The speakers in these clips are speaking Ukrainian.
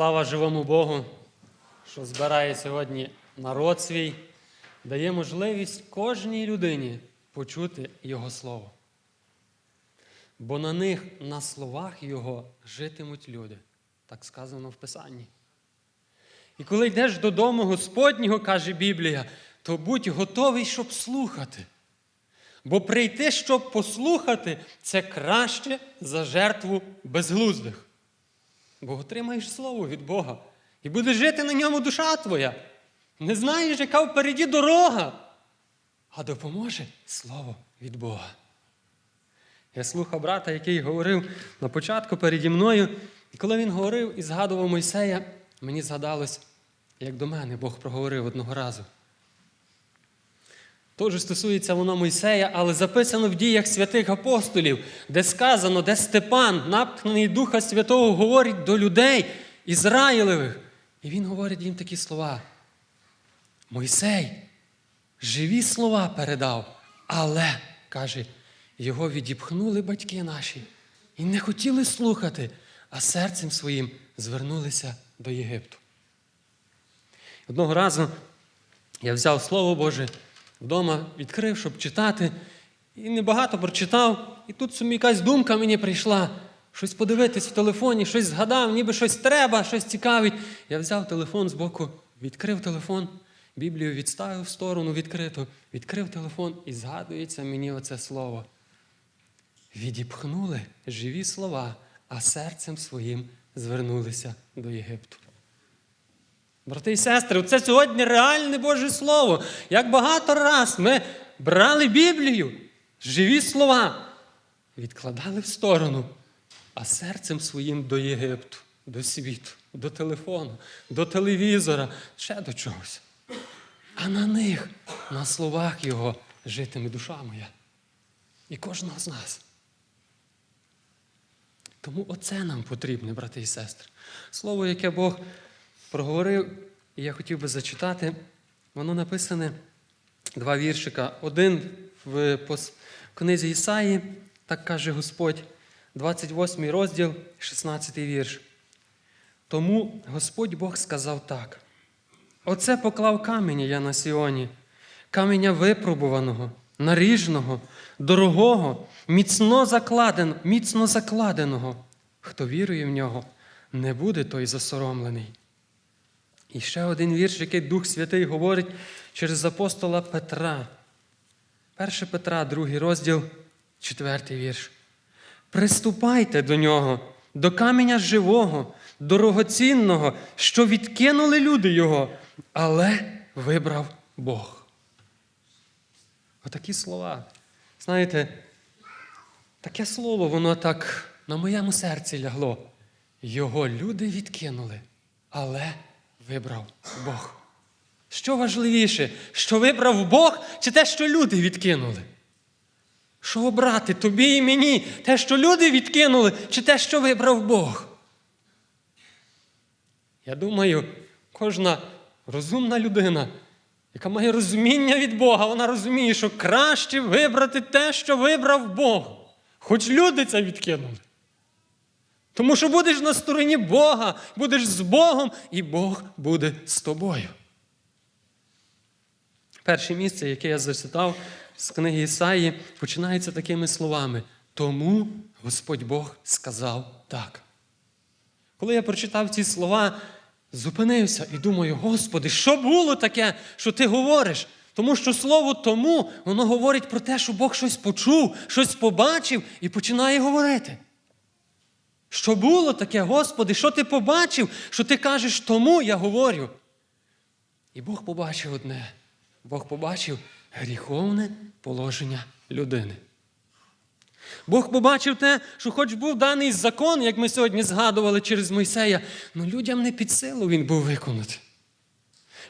Слава живому Богу, що збирає сьогодні народ свій, дає можливість кожній людині почути Його Слово. Бо на них, на словах Його житимуть люди. Так сказано в Писанні. І коли йдеш додому Господнього, каже Біблія, то будь готовий, щоб слухати. Бо прийти, щоб послухати, це краще за жертву безглуздих. Бо отримаєш слово від Бога і буде жити на ньому душа твоя. Не знаєш, яка впереді дорога, а допоможе слово від Бога. Я слухав брата, який говорив на початку переді мною, і коли він говорив і згадував Мойсея, мені згадалось, як до мене Бог проговорив одного разу. Тож стосується воно Мойсея, але записано в діях святих апостолів, де сказано, де Степан, напхнений Духа Святого, говорить до людей Ізраїлевих. І він говорить їм такі слова. Мойсей живі слова передав, але, каже, його відіпхнули батьки наші і не хотіли слухати, а серцем своїм звернулися до Єгипту. Одного разу я взяв Слово Боже вдома, відкрив, щоб читати, і небагато прочитав, і тут собі якась думка мені прийшла. Щось подивитись в телефоні, щось згадав, ніби щось треба, щось цікавить. Я взяв телефон з боку, відкрив телефон, Біблію відставив в сторону відкриту, відкрив телефон і згадується мені оце слово. Відіпхнули живі слова, а серцем своїм звернулися до Єгипту. Брати і сестри, це сьогодні реальне Боже Слово. Як багато раз ми брали Біблію, живі слова, відкладали в сторону, а серцем своїм до Єгипту, до світу, до телефону, до телевізора, ще до чогось. А на них, на словах Його, житиме душа моя. І кожного з нас. Тому оце нам потрібне, брати і сестри. Слово, яке Бог проговорив, і я хотів би зачитати, воно написане два віршика. Один в книзі Ісаї, так каже Господь, 28 розділ, 16 вірш. Тому Господь Бог сказав так: Оце поклав каменя я на Сіоні, каменя випробуваного, наріжного, дорогого, міцно закладен, міцно закладеного. Хто вірує в нього, не буде той засоромлений. І ще один вірш, який Дух Святий говорить через апостола Петра. 1 Петра, другий розділ, четвертий вірш. Приступайте до нього, до каменя живого, дорогоцінного, що відкинули люди його, але вибрав Бог. Отакі слова. Знаєте, таке слово, воно так на моєму серці лягло. Його люди відкинули, але вибрав Бог. Що важливіше, що вибрав Бог, чи те, що люди відкинули? Що обрати тобі і мені? Те, що люди відкинули, чи те, що вибрав Бог? Я думаю, кожна розумна людина, яка має розуміння від Бога, вона розуміє, що краще вибрати те, що вибрав Бог. Хоч люди це відкинули. Тому що будеш на стороні Бога, будеш з Богом, і Бог буде з тобою. Перше місце, яке я зачитав з книги Ісаї, починається такими словами. Тому Господь Бог сказав так. Коли я прочитав ці слова, зупинився і думаю, Господи, що було таке, що ти говориш? Тому що слово тому, воно говорить про те, що Бог щось почув, щось побачив і починає говорити. Що було таке, Господи, що ти побачив, що ти кажеш, тому я говорю. І Бог побачив одне. Бог побачив гріховне положення людини. Бог побачив те, що хоч був даний закон, як ми сьогодні згадували через Мойсея, але людям не під силу він був виконати.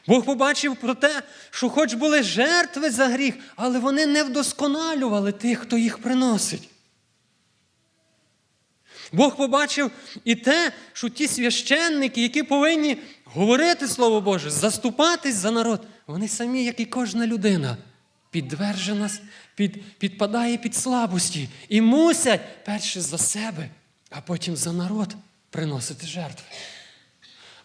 Бог побачив про те, що хоч були жертви за гріх, але вони не вдосконалювали тих, хто їх приносить. Бог побачив і те, що ті священники, які повинні говорити Слово Боже, заступатись за народ, вони самі, як і кожна людина, підтверджена, під, підпадає під слабості і мусять перше за себе, а потім за народ приносити жертви.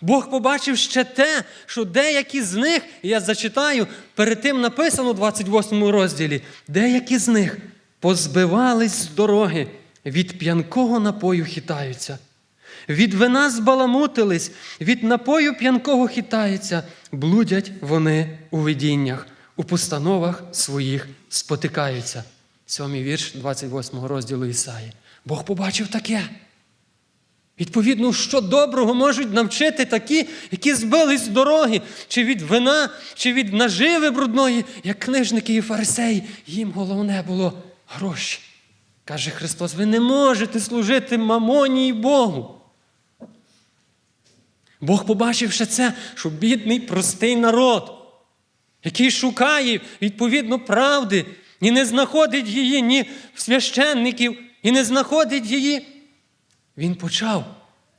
Бог побачив ще те, що деякі з них, я зачитаю, перед тим написано у 28 розділі, деякі з них позбивались з дороги, від п'янкого напою хитаються. Від вина збаламутились, від напою п'янкого хитаються, блудять вони у видіннях, у постановах своїх спотикаються. Сьомий вірш 28 розділу Ісаї. Бог побачив таке. Відповідно, що доброго можуть навчити такі, які збились з дороги, чи від вина, чи від наживи брудної, як книжники і фарисеї. Їм головне було гроші. Каже Христос, ви не можете служити мамоні і Богу. Бог побачивши це, що бідний, простий народ, який шукає відповідно правди, і не знаходить її ні в священників, і не знаходить її. Він почав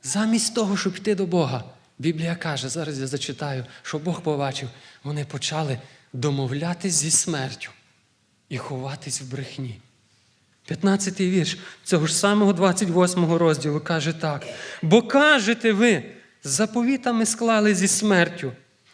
замість того, щоб йти до Бога. Біблія каже, зараз я зачитаю, що Бог побачив, вони почали домовлятись зі смертю і ховатись в брехні. 15-й вірш цього ж самого 28 розділу каже так: бо кажете ви, з заповітами склали зі смертю,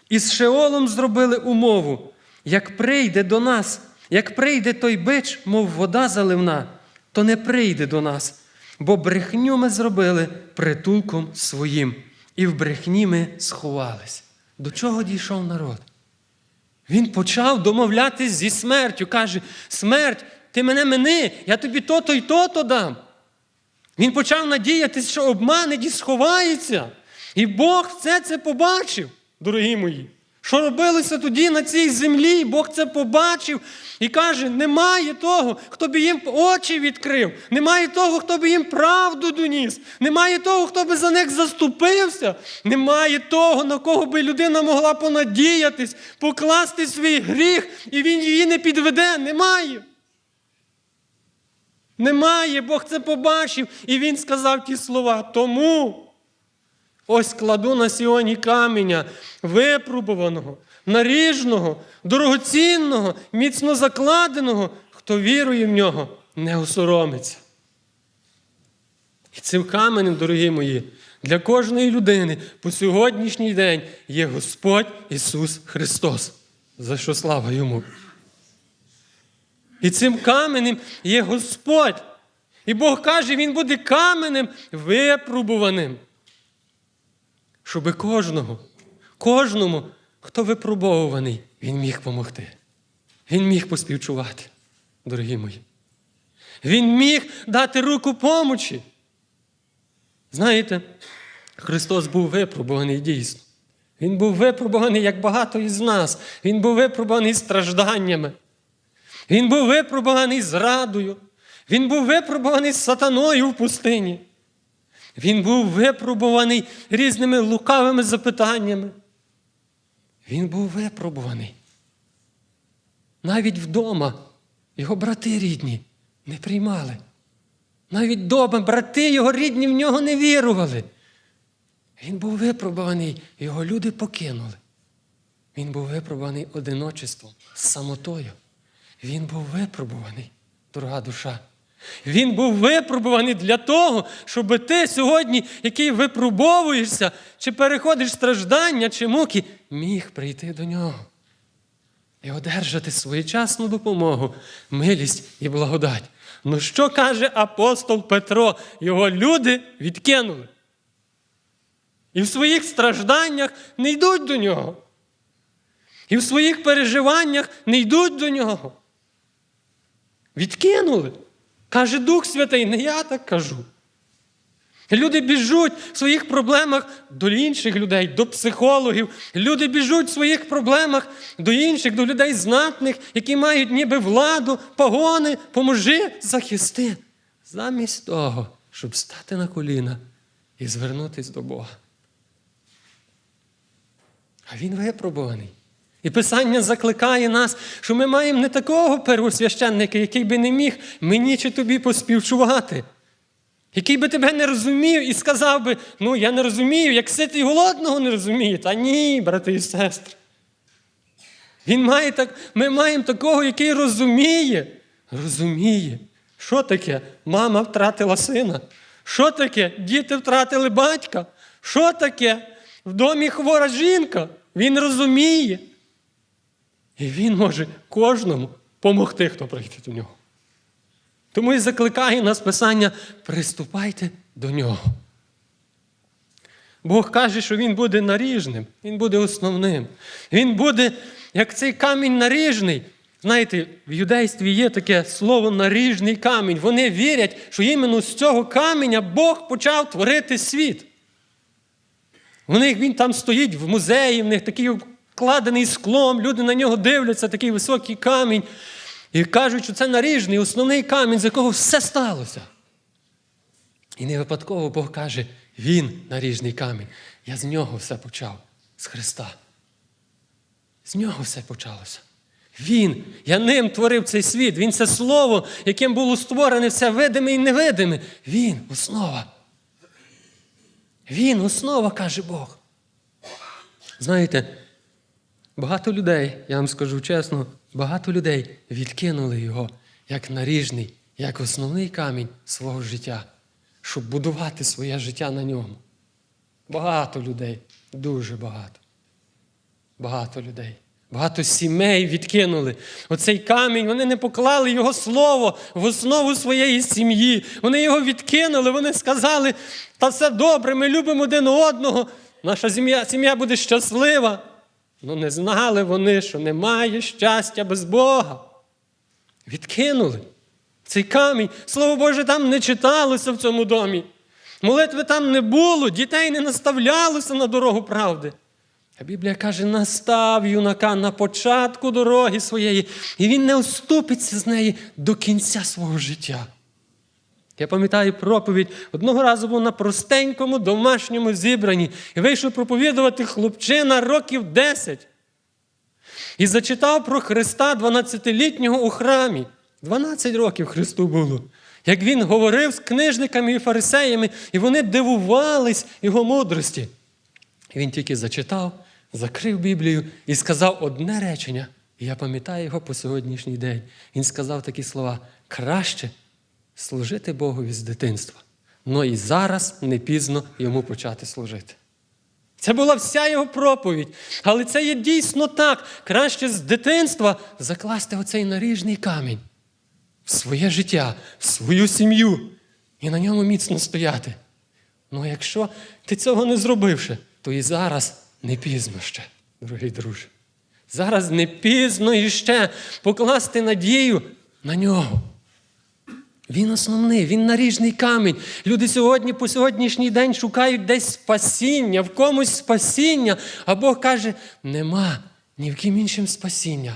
і з Шеолом зробили умову, як прийде до нас, як прийде той бич, мов вода заливна, то не прийде до нас, бо брехню ми зробили притулком своїм, і в брехні ми сховались. До чого дійшов народ? Він почав домовлятись зі смертю. Каже: смерть, ти мене мини, я тобі то-то й то-то дам. Він почав надіятися, що обманить і сховається. І Бог все це побачив, дорогі мої. Що робилося тоді на цій землі? Бог це побачив і каже: немає того, хто би їм очі відкрив, немає того, хто би їм правду доніс, немає того, хто би за них заступився, немає того, на кого би людина могла понадіятись, покласти свій гріх, і він її не підведе. Немає. Немає, Бог це побачив. І він сказав ті слова. Тому ось кладу на сіоні каменя, випробуваного, наріжного, дорогоцінного, міцно закладеного, хто вірує в нього, не осоромиться. І цим каменем, дорогі мої, для кожної людини по сьогоднішній день є Господь Ісус Христос. За що слава йому? І цим каменем є Господь. І Бог каже, Він буде каменем випробуваним. Щоби кожного, кожному, хто випробовуваний, він міг допомогти. Він міг поспівчувати, дорогі мої. Він міг дати руку помочі. Знаєте, Христос був випробуваний дійсно. Він був випробуваний, як багато із нас. Він був випробуваний стражданнями. Він був випробуваний зрадою. Він був випробуваний сатаною в пустині. Він був випробуваний різними лукавими запитаннями. Він був випробуваний. Навіть вдома його брати рідні не приймали. Навіть вдома брати його рідні в нього не вірували. Він був випробуваний, його люди покинули. Він був випробуваний одиночеством, самотою. Він був випробуваний, дорога душа. Він був випробуваний для того, щоб ти сьогодні, який випробовуєшся, чи переходиш страждання, чи муки, міг прийти до нього і одержати своєчасну допомогу, милість і благодать. Ну що каже апостол Петро? Його люди відкинули. І в своїх стражданнях не йдуть до нього. І в своїх переживаннях не йдуть до нього. Відкинули. Каже Дух Святий, не я так кажу. Люди біжуть в своїх проблемах до інших людей, до психологів. Люди біжуть в своїх проблемах до інших, до людей знатних, які мають ніби владу, погони, поможи, захисти. Замість того, щоб стати на коліна і звернутися до Бога. А він випробуваний. І Писання закликає нас, що ми маємо не такого первосвященника, який би не міг мені чи тобі поспівчувати, який би тебе не розумів і сказав би, ну я не розумію, як ситий голодного не розуміє. Та ні, брати і сестри. Він має так, Ми маємо такого, який розуміє. Розуміє, що таке мама втратила сина. Що таке? Діти втратили батька. Що таке? В домі хвора жінка. Він розуміє. І він може кожному помогти, хто прийде до нього. Тому і закликає нас Писання: приступайте до нього. Бог каже, що Він буде наріжним, Він буде основним. Він буде, як цей камінь наріжний. Знаєте, в юдействі є таке слово наріжний камінь. Вони вірять, що іменно з цього каменя Бог почав творити світ. У них він там стоїть в музеї, в них такий вкладений склом, люди на нього дивляться, такий високий камінь. І кажуть, що це наріжний, основний камінь, з якого все сталося. І не випадково Бог каже, Він наріжний камінь. Я з нього все почав, з Христа. З нього все почалося. Він, я ним творив цей світ. Він це слово, яким було створене все видиме і невидиме. Він основа. Він основа, каже Бог. Знаєте, багато людей, я вам скажу чесно, багато людей відкинули його як наріжний, як основний камінь свого життя, щоб будувати своє життя на ньому. Багато людей, дуже багато. Багато людей. Багато сімей відкинули. Оцей камінь, вони не поклали його слово в основу своєї сім'ї. Вони його відкинули, вони сказали, та все добре, ми любимо один одного, наша сім'я сім'я буде щаслива. Ну не знали вони, що немає щастя без Бога. Відкинули. Цей камінь, слово Боже, там не читалося в цьому домі. Молитви там не було, дітей не наставлялося на дорогу правди. А Біблія каже, настав юнака на початку дороги своєї, і він не уступиться з неї до кінця свого життя. Я пам'ятаю проповідь, одного разу був на простенькому домашньому зібранні і вийшов проповідувати хлопчина років 10. І зачитав про Христа 12-літнього у храмі. 12 років Христу було. Як він говорив з книжниками і фарисеями, і вони дивувались його мудрості. І він тільки зачитав, закрив Біблію і сказав одне речення. І я пам'ятаю його по сьогоднішній день. Він сказав такі слова: краще служити Богові з дитинства. Ну і зараз не пізно йому почати служити. Це була вся його проповідь. Але це є дійсно так. Краще з дитинства закласти оцей наріжний камінь в своє життя, в свою сім'ю і на ньому міцно стояти. Ну, якщо ти цього не зробивши, то і зараз не пізно ще, дорогий друже. Зараз не пізно іще покласти надію на нього. Він основний, він наріжний камінь. Люди сьогодні по сьогоднішній день шукають десь спасіння, в комусь спасіння. А Бог каже: нема ні в ким іншим спасіння.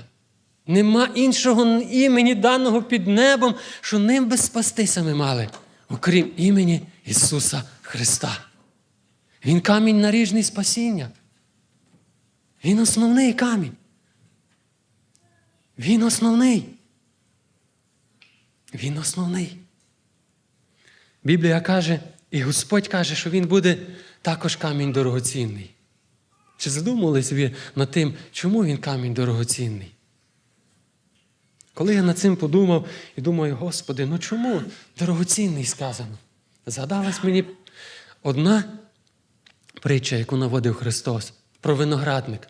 Нема іншого імені даного під небом, що ним би спастися ми мали, окрім імені Ісуса Христа. Він камінь наріжний спасіння. Він основний камінь. Він основний. Він основний. Біблія каже, і Господь каже, що Він буде також камінь дорогоцінний. Чи задумувались ви над тим, чому він камінь дорогоцінний? Коли я над цим подумав і думаю, Господи, ну чому дорогоцінний сказано? Згадалась мені одна притча, яку наводив Христос про виноградник.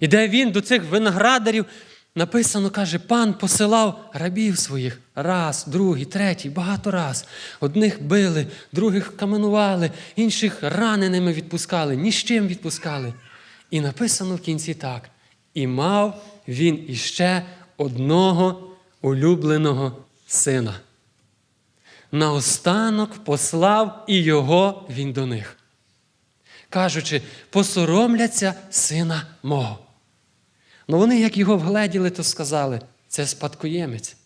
І де він до цих виноградарів написано, каже, пан посилав рабів своїх раз, другий, третій, багато раз. Одних били, других каменували, інших раненими відпускали, ні з чим відпускали. І написано в кінці так: і мав він іще одного улюбленого сина. Наостанок послав і його він до них, кажучи, посоромляться сина мого. Ну вони, як його вгледіли, то сказали, це спадкоємець.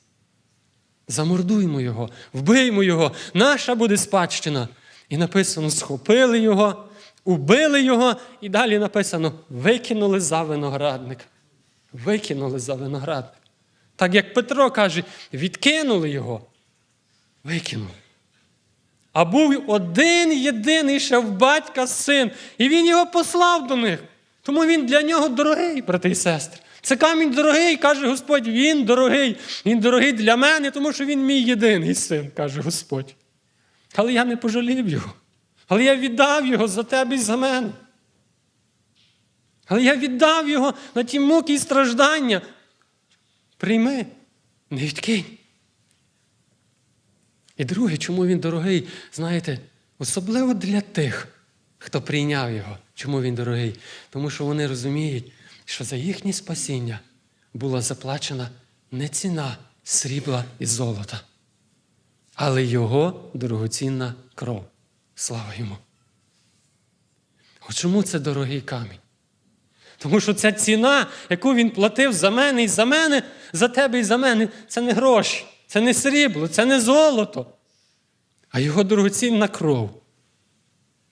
Замордуймо його, вбиймо його, наша буде спадщина. І написано: схопили його, убили його, і далі написано: викинули за виноградник. Викинули за виноградник. Так як Петро каже, відкинули його, викинули. А був один єдиний ще в батька син, і він його послав до них. Тому він для нього дорогий, брати і сестри. Це камінь дорогий, каже Господь, він дорогий. Він дорогий для мене, тому що він мій єдиний син, каже Господь. Але я не пожалів його. Але я віддав його за тебе і за мене. Але я віддав його на ті муки і страждання. Прийми, не відкинь. І друге, чому він дорогий, знаєте, особливо для тих, хто прийняв його. Чому він дорогий? Тому що вони розуміють, що за їхнє спасіння була заплачена не ціна срібла і золота, але його дорогоцінна кров. Слава йому. От чому це дорогий камінь? Тому що ця ціна, яку він платив за мене і за мене, за тебе і за мене, це не гроші, це не срібло, це не золото, а його дорогоцінна кров.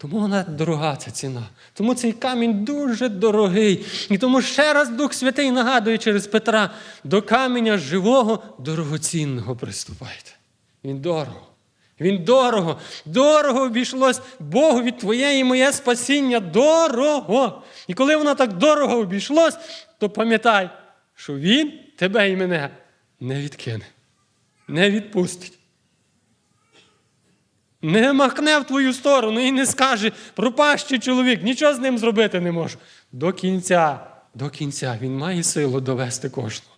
Тому вона дорога ця ціна. Тому цей камінь дуже дорогий. І тому ще раз Дух Святий нагадує через Петра: до каменя живого, дорогоцінного приступайте. Він дорого. Він дорого, дорого обійшлось Богу від твоє і моє спасіння. Дорого. І коли воно так дорого обійшлось, то пам'ятай, що Він тебе і мене не відкине, не відпустить. Не махне в твою сторону і не скаже, пропащий чоловік, нічого з ним зробити не можу. До кінця, до кінця він має силу довести кожного.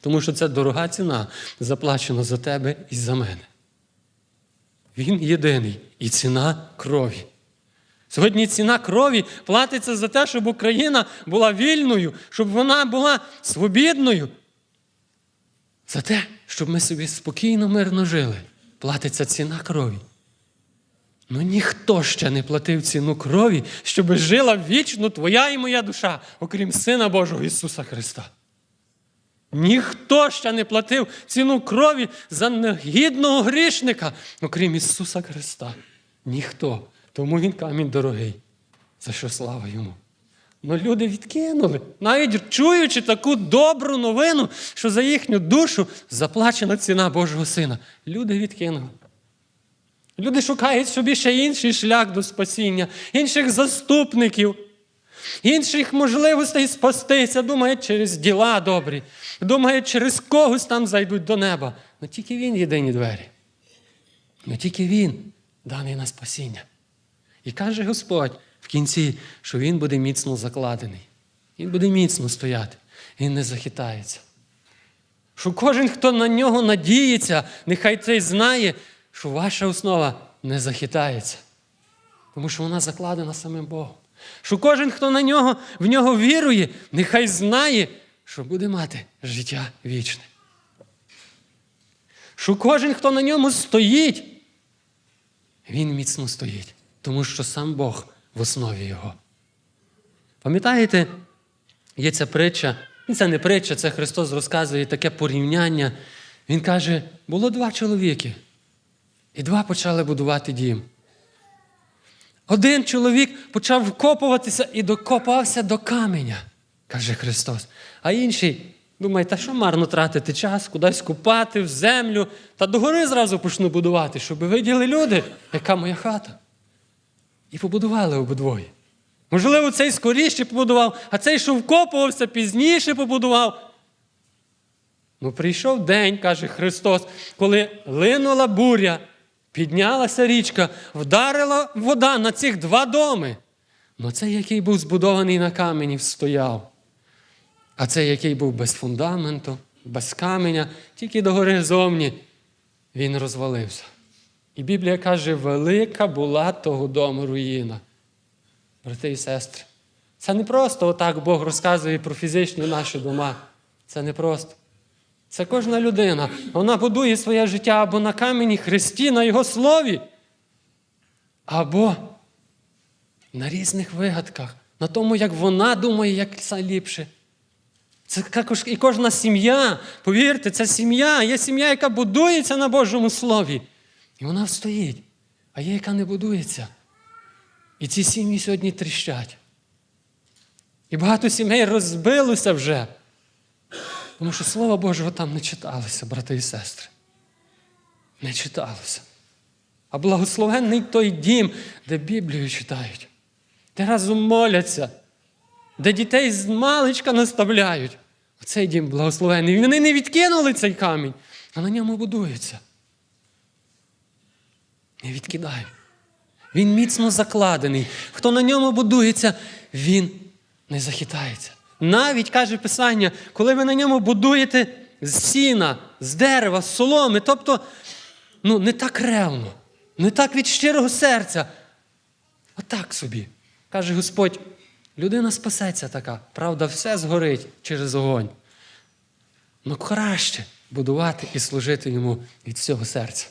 Тому що це дорога ціна, заплачена за тебе і за мене. Він єдиний і ціна крові. Сьогодні ціна крові платиться за те, щоб Україна була вільною, щоб вона була свобідною. За те, щоб ми собі спокійно, мирно жили. Платиться ціна крові. Ну ніхто ще не платив ціну крові, щоб жила вічно твоя і моя душа, окрім Сина Божого Ісуса Христа. Ніхто ще не платив ціну крові за негідного грішника, окрім Ісуса Христа. Ніхто. Тому Він камінь дорогий. За що слава йому? Ну люди відкинули, навіть чуючи таку добру новину, що за їхню душу заплачена ціна Божого Сина. Люди відкинули. Люди шукають собі ще інший шлях до спасіння, інших заступників, інших можливостей спастися. Думають через діла добрі, думають, через когось там зайдуть до неба. Ну тільки він єдині двері. Ну тільки він даний на спасіння. І каже Господь кінці, що він буде міцно закладений. Він буде міцно стояти. Він не захитається. Що кожен, хто на нього надіється, нехай цей знає, що ваша основа не захитається. Тому що вона закладена самим Богом. Що кожен, хто на нього, в нього вірує, нехай знає, що буде мати життя вічне. Що кожен, хто на ньому стоїть, він міцно стоїть, тому що сам Бог в основі його. Пам'ятаєте, є ця притча, це не притча, це Христос розказує таке порівняння. Він каже: було два чоловіки, і два почали будувати дім. Один чоловік почав вкопуватися і докопався до каменя, каже Христос. А інший думає, та що марно тратити час, кудись купати в землю, та догори зразу почну будувати, щоб виділи люди, яка моя хата. І побудували обидвоє. Можливо, цей скоріше побудував, а цей, що вкопувався, пізніше побудував. Ну, прийшов день, каже Христос, коли линула буря, піднялася річка, вдарила вода на цих два доми. Ну цей, який був збудований на камені, стояв. А цей, який був без фундаменту, без каменя, тільки догори зовні, він розвалився. І Біблія каже, велика була того дому руїна. Брати і сестри, це не просто отак Бог розказує про фізичні наші дома. Це не просто. Це кожна людина. Вона будує своє життя або на камені Христі, на Його слові, або на різних вигадках, на тому, як вона думає, як ліпше. Це також і кожна сім'я, повірте, це сім'я, є сім'я, яка будується на Божому Слові. І вона встоїть. А є, яка не будується. І ці сім'ї сьогодні тріщать. І багато сімей розбилося вже. Тому що Слово Божого там не читалося, брати і сестри. Не читалося. А благословенний той дім, де Біблію читають, де разом моляться, де дітей з маличка наставляють. Оцей дім благословений. І вони не відкинули цей камінь, а на ньому будуються. Не відкидай. Він міцно закладений. Хто на ньому будується, він не захитається. Навіть каже Писання, коли ви на ньому будуєте з сіна, з дерева, з соломи, тобто ну, не так ревно, не так від щирого серця. Отак собі. Каже Господь, людина спасеться така, правда, все згорить через огонь. Ну краще будувати і служити йому від всього серця.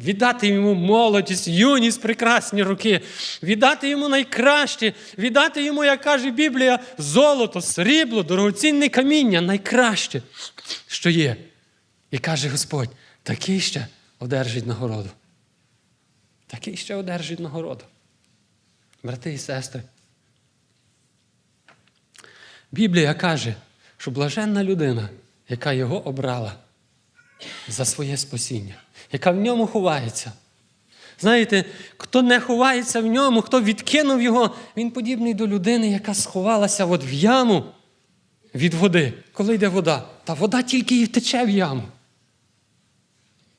Віддати йому молодість, юність, прекрасні роки, віддати йому найкраще, віддати йому, як каже Біблія, золото, срібло, дорогоцінне каміння, найкраще, що є. І каже Господь, такий ще одержить нагороду. Такий ще одержить нагороду. Брати і сестри. Біблія каже, що блаженна людина, яка його обрала за своє спасіння, яка в ньому ховається. Знаєте, хто не ховається в ньому, хто відкинув його, він подібний до людини, яка сховалася от в яму від води. Коли йде вода, та вода тільки і тече в яму.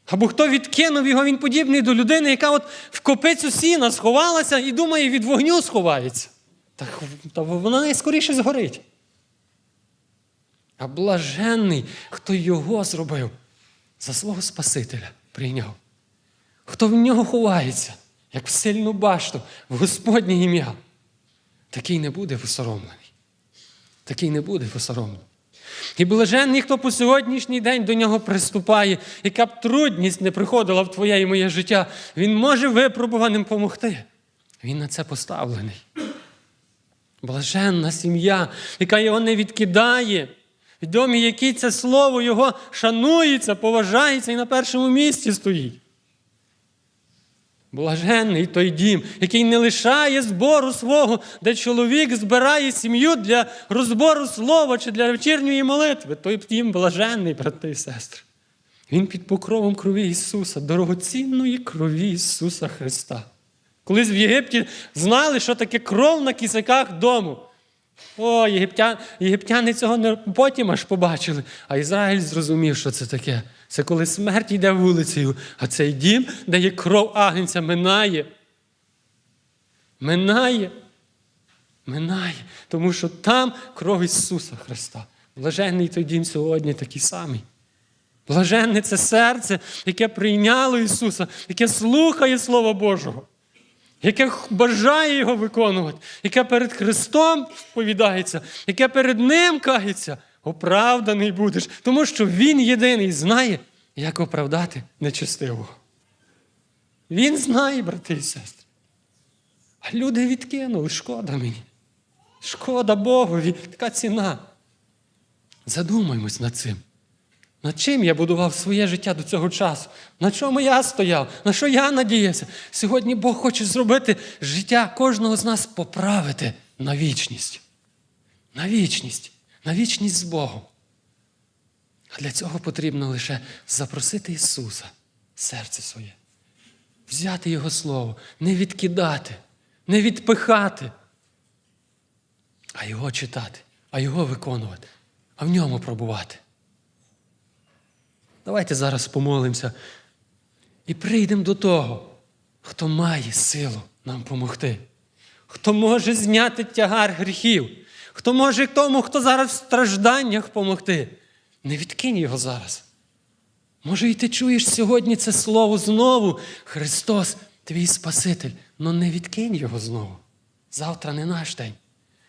Або хто відкинув його, він подібний до людини, яка от в копицю сіна сховалася і думає, від вогню сховається. Та, та вона найскоріше згорить. А блаженний, хто його зробив, за свого Спасителя прийняв. Хто в нього ховається, як в сильну башту, в Господнє ім'я, такий не буде посоромлений. Такий не буде посоромлений. І блаженний, хто по сьогоднішній день до нього приступає, яка б трудність не приходила в твоє і моє життя, він може випробуваним помогти. Він на це поставлений. Блаженна сім'я, яка його не відкидає, в домі, який це слово його шанується, поважається і на першому місці стоїть. Блаженний той дім, який не лишає збору свого, де чоловік збирає сім'ю для розбору слова чи для вечірньої молитви. Той дім блаженний, брати і сестри. Він під покровом крові Ісуса, дорогоцінної крові Ісуса Христа. Колись в Єгипті знали, що таке кров на кісаках дому. О, єгиптяни, єгиптяни цього не потім аж побачили, а Ізраїль зрозумів, що це таке. Це коли смерть йде вулицею, а цей дім, де є кров агнця, минає. Минає. Минає. Тому що там кров Ісуса Христа. Блаженний той дім сьогодні такий самий. Блаженне це серце, яке прийняло Ісуса, яке слухає Слова Божого яке бажає його виконувати, яке перед Христом сповідається, яке перед Ним кається, оправданий будеш, тому що Він єдиний знає, як оправдати нечестивого. Він знає, брати і сестри. А люди відкинули, шкода мені. Шкода Богові, така ціна. Задумаймось над цим. Над чим я будував своє життя до цього часу? На чому я стояв? На що я надіявся? Сьогодні Бог хоче зробити життя кожного з нас поправити на вічність. На вічність, на вічність з Богом. А для цього потрібно лише запросити Ісуса серце своє, взяти Його Слово, не відкидати, не відпихати, а Його читати, а Його виконувати, а в ньому пробувати. Давайте зараз помолимося і прийдемо до того, хто має силу нам допомогти, хто може зняти тягар гріхів, хто може тому, хто зараз в стражданнях допомогти. Не відкинь його зараз. Може, і ти чуєш сьогодні це слово знову. Христос, твій Спаситель, але не відкинь його знову. Завтра не наш день.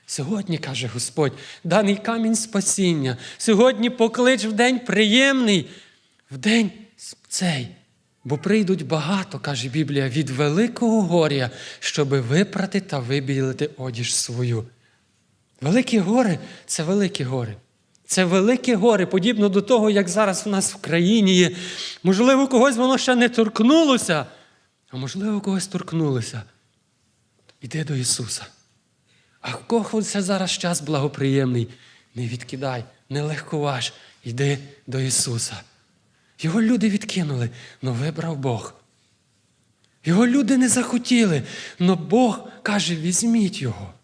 Сьогодні, каже Господь, даний камінь спасіння. Сьогодні поклич в день приємний, в день цей. Бо прийдуть багато, каже Біблія, від великого горя, щоби випрати та вибілити одіж свою. Великі гори це великі гори. Це великі гори, подібно до того, як зараз в нас в країні є. Можливо, когось воно ще не торкнулося, а можливо, когось торкнулося. Іди до Ісуса. А кого це зараз час благоприємний? Не відкидай, не легковаж, іди до Ісуса. Його люди відкинули, але вибрав Бог. Його люди не захотіли, але Бог каже: візьміть його.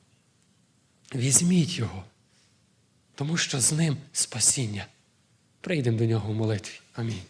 Візьміть його. Тому що з ним спасіння. Прийдемо до нього в молитві. Амінь.